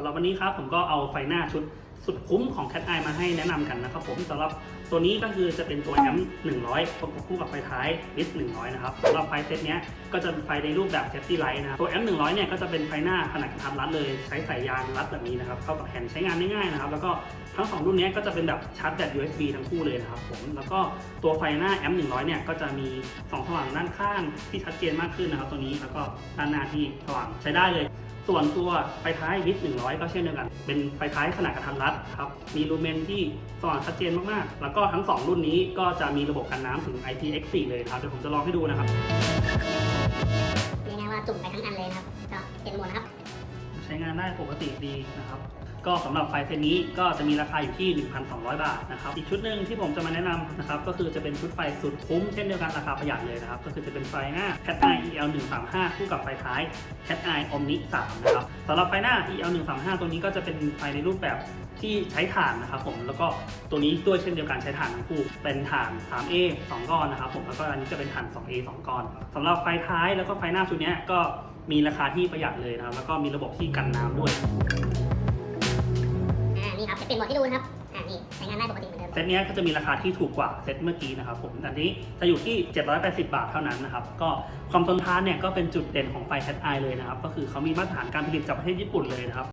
ำหรับวันนี้ครับผมก็เอาไฟหน้าชุดสุดคุ้มของ Cat Eye มาให้แนะนำกันนะครับผมสำหรับตัวนี้ก็คือจะเป็นตัวแอม100ประกบคู่กับไฟท้าย Vis 100 นะครับสำหรับไฟเซตเนี้ยก็จะเป็นไฟในรูปแบบ Safety Light นะตัวแอม100 เนี่ยก็จะเป็นไฟหน้าขนาดกระทัดรัดเลย ใช้สายยางรัดแบบนี้นะครับเข้ากับแฮนด์ใช้งานง่ายๆนะครับ แล้วก็ทั้งสองรุ่นเนี้ยก็จะเป็นแบบชาร์จแบต USB ทั้งคู่เลยนะครับผม แล้วก็ตัวไฟหน้าแอม100 เนี่ยก็จะมีสองสว่างด้านข้างที่ชัดเจนมากขึ้นนะครับตัวนี้ แล้วก็ด้านหน้าที่สว่างใช้ได้เลย ส่วนตัวไฟท้ายวิส100 ก็เช่นเดียวกัน เป็นไฟท้ายขนาดกระทัดรัดครับมีลูเมนที่สว่างชัดเจนมากๆ แล้วก็ทั้ง 2 รุ่นนี้ก็จะมีระบบกันน้ำถึง IPX4 เลยครับเดี๋ยวผมจะลองให้ดูนะครับนี่นะว่าจุ่มไปทั้งอันเลยครับก็เป็นหมดนะครับ ใช้งานได้ปกติดีนะครับก็สำหรับไฟเซตนี้ก็จะมีราคาอยู่ที่ 1,200 บาทนะครับอีกชุดหนึ่งที่ผมจะมาแนะนำนะครับก็คือจะเป็นชุดไฟสุดคุ้มเช่นเดียวกันราคาประหยัดเลยนะครับก็คือจะเป็นไฟหน้า Cat Eye EL 135คู่กับไฟท้าย Cat Eye Omni 3นะครับสำหรับไฟหน้า EL 135ตัวนี้ก็จะเป็นไฟในรูปแบบที่ใช้ถ่านนะครับผมแล้วก็ตัวนี้ด้วยเช่นเดียวกันใช้ถ่านทั้งคู่เป็นถ่าน 3A 2 ก้อนนะครับผมแล้วก็อันนี้จะเป็นถ่าน 2A 2 ก้อนสำหรับไฟท้ายแล้วก็ไฟหน้าชุดนี้ก็ มีราคาที่ประหยัดเลยนะครับ แล้วก็มีระบบที่กันน้ำด้วย อ่า นี่ครับจะเป็นหมดให้ดูนะครับ อ่า นี่ใช้งานได้ปกติเหมือนเดิม เซตเนี้ยก็จะมีราคาที่ถูกกว่าเซตเมื่อกี้นะครับผมอันนี้จะอยู่ที่ 780 บาทเท่านั้นนะครับ ก็ความทนทานเนี่ยก็เป็นจุดเด่นของไฟ Cat Eye เลยนะครับ ก็คือเขามีมาตรฐานการผลิตจากประเทศญี่ปุ่นเลยนะครับ